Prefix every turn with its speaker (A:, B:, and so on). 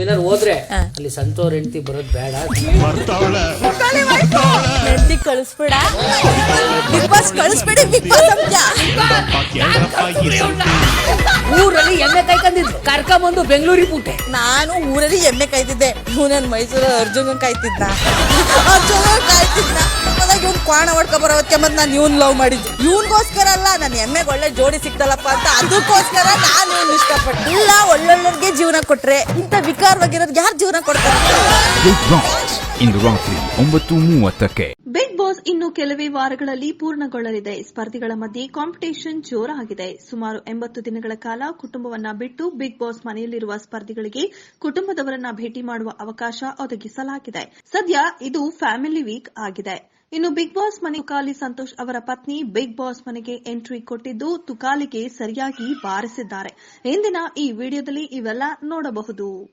A: ನೀವೇನಾರು ಹೋದ್ರೆ ಅಲ್ಲಿ ಸಂತೋರ್ ಹೆಂಡತಿ ಬರೋದ್ ಬೇಡ.
B: ಹೆಂಡತಿ ಕಳಿಸ್ಬೇಡ. ಬಿಗ್ ಬಾಸ್ ಕಳಿಸ್ಬೇಡಿ ಬಿಗ್ ಬಾಸ್ ಅಂತ
A: ಊರಲ್ಲಿ ಎಮ್ಮೆ ಕಾಯ್ಕೊಂಡಿದ್ದು ಕರ್ಕೊಂಬಂದು ಬೆಂಗಳೂರಿಗೆ ಬಿಟ್ಟೆ
B: ನಾನು ಊರಲ್ಲಿ ಎಮ್ಮೆ ಕಾಯ್ತಿದ್ದೆ. ಇವನನ್ ಮೈಸೂರು ಅರ್ಜುನ್ ಕಾಯ್ತಿದ್ದ. ಅರ್ಜುನ್ ಕಾಯ್ತಿದ್ದ. ಅದಾಗ ಇವ್ನು ಕ್ವಾಣ ಹೊಡ್ಕೊ ಬರೋದಕ್ಕೆ ಮತ್ತೆ ನಾನು ಇವ್ನು ಲವ್ ಮಾಡಿದ್ದು. ಇವನ್ಗೋಸ್ಕರ ಅಲ್ಲ ನನ್ನ ಎಮ್ಮೆಗೆ ಒಳ್ಳೆ ಜೋಡಿ ಸಿಕ್ತಲ್ಲಪ್ಪ ಅಂತ. ಅದಕ್ಕೋಸ್ಕರ ನಾನು ಇವ್ನ ಇಷ್ಟಪಟ್ಟೆ ಇಲ್ಲ ಒಳ್ಳೊಳ್ಳೋರ್ಗೆ ಜೀವನ ಕೊಟ್ರೆ ಇಂಥ ವಿಕಾರವಾಗಿರೋದು ಯಾರು ಜೀವನ ಕೊಡ್ತಾರೆ?
C: ಬಿಗ್ ಬಾಸ್ ಇನ್ನು ಕೆಲವೇ ವಾರಗಳಲ್ಲಿ ಪೂರ್ಣಗೊಳ್ಳಲಿದೆ. ಸ್ಪರ್ಧಿಗಳ ಮಧ್ಯೆ ಕಾಂಪಿಟೇಷನ್ ಜೋರಾಗಿದೆ. ಸುಮಾರು ಎಂಬತ್ತು ದಿನಗಳ ಕಾಲ ಕುಟುಂಬವನ್ನ ಬಿಟ್ಟು ಬಿಗ್ ಬಾಸ್ ಮನೆಯಲ್ಲಿರುವ ಸ್ಪರ್ಧಿಗಳಿಗೆ ಕುಟುಂಬದವರನ್ನ ಭೇಟಿ ಮಾಡುವ ಅವಕಾಶ ಒದಗಿಸಲಾಗಿದೆ. ಸದ್ಯ ಇದು ಫ್ಯಾಮಿಲಿ ವೀಕ್ ಆಗಿದೆ. ಇನ್ನು ಬಿಗ್ ಬಾಸ್ ಮನೆ ತುಕಾಲಿ ಸಂತೋಷ್ ಅವರ ಪತ್ನಿ ಬಿಗ್ ಬಾಸ್ ಮನೆಗೆ ಎಂಟ್ರಿ ಕೊಟ್ಟಿದ್ದು ತುಕಾಲಿಗೆ ಸರಿಯಾಗಿ ಬಾರಿಸಿದ್ದಾರೆ. ಇಂದಿನ ಈ ವಿಡಿಯೋದಲ್ಲಿ ಇವೆಲ್ಲ ನೋಡಬಹುದು.